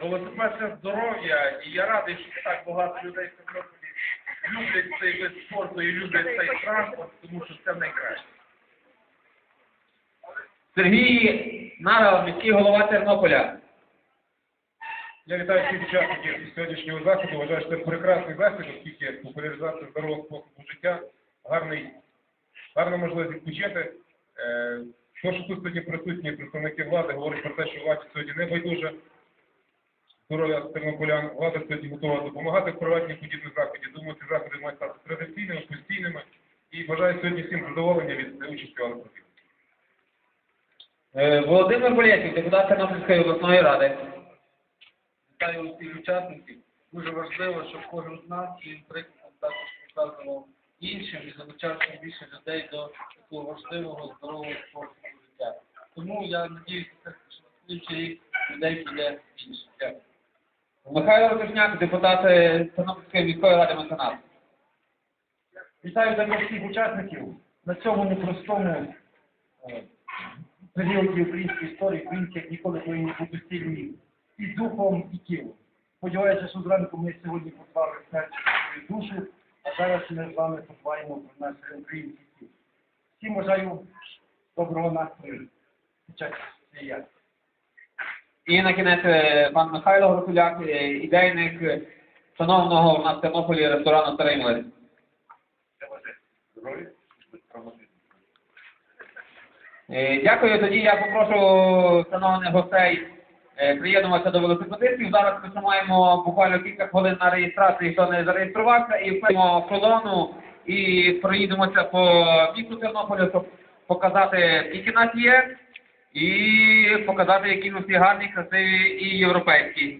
велосипед це здоров'я, і я радий, що так багато людей в Тернополі люблять цей вид спорту і люблять цей транспорт, тому що це найкраще. Сергій Нарал, міський голова Тернополя. Я вітаю всіх учасників сьогоднішнього заходу. Вважаю, що це прекрасний захід, оскільки популяризація здорового способу життя, гарний, гарна можливість відпочити. Е, То, що тут сьогодні присутні представники влади, говорить про те, що владі сьогодні не байдуже здоров'я тернополян. Влада сьогодні готова допомагати в проведенні подібних заходів. Думаю, ці заходи мають стати традиційними, постійними. І бажаю сьогодні всім задоволення від участі в Е, Володимир Болєцький, депутат Тернопільської обласної ради. Вітаю усіх учасників. Дуже важливо, щоб кожен з нас своїм прикладом також показував іншим і залучав ще більше людей до такого важливого здорового спорту життя. Тому я надіюся, що на слідчий рік людей буде більше. Дякую. Михайло Ратушняк, депутат Тернопільської міської ради меценат. Вітаю також всіх учасників на цьому непростому е, періоді української історії. Українці як ніколи повинні бути сильні і духом, і тілом. Сподіваюся, що зранку ми сьогодні послали смерть свою душу, а зараз ми з вами подбаємо про наш український тіл. Всім бажаю доброго настрою. Час я. І на кінець е, пан Михайло Гротуляк, е, ідейник шановного в нас Тернополі ресторану Старий Млин. Е, Дякую. Тоді я попрошу шановних гостей приєднуватися до велосипедистів. Зараз ми маємо буквально кілька хвилин на реєстрацію, хто не зареєструвався, і впадемо колону і проїдемося по місту Тернополя, щоб показати, скільки нас є, і показати, які всі гарні, красиві і європейські.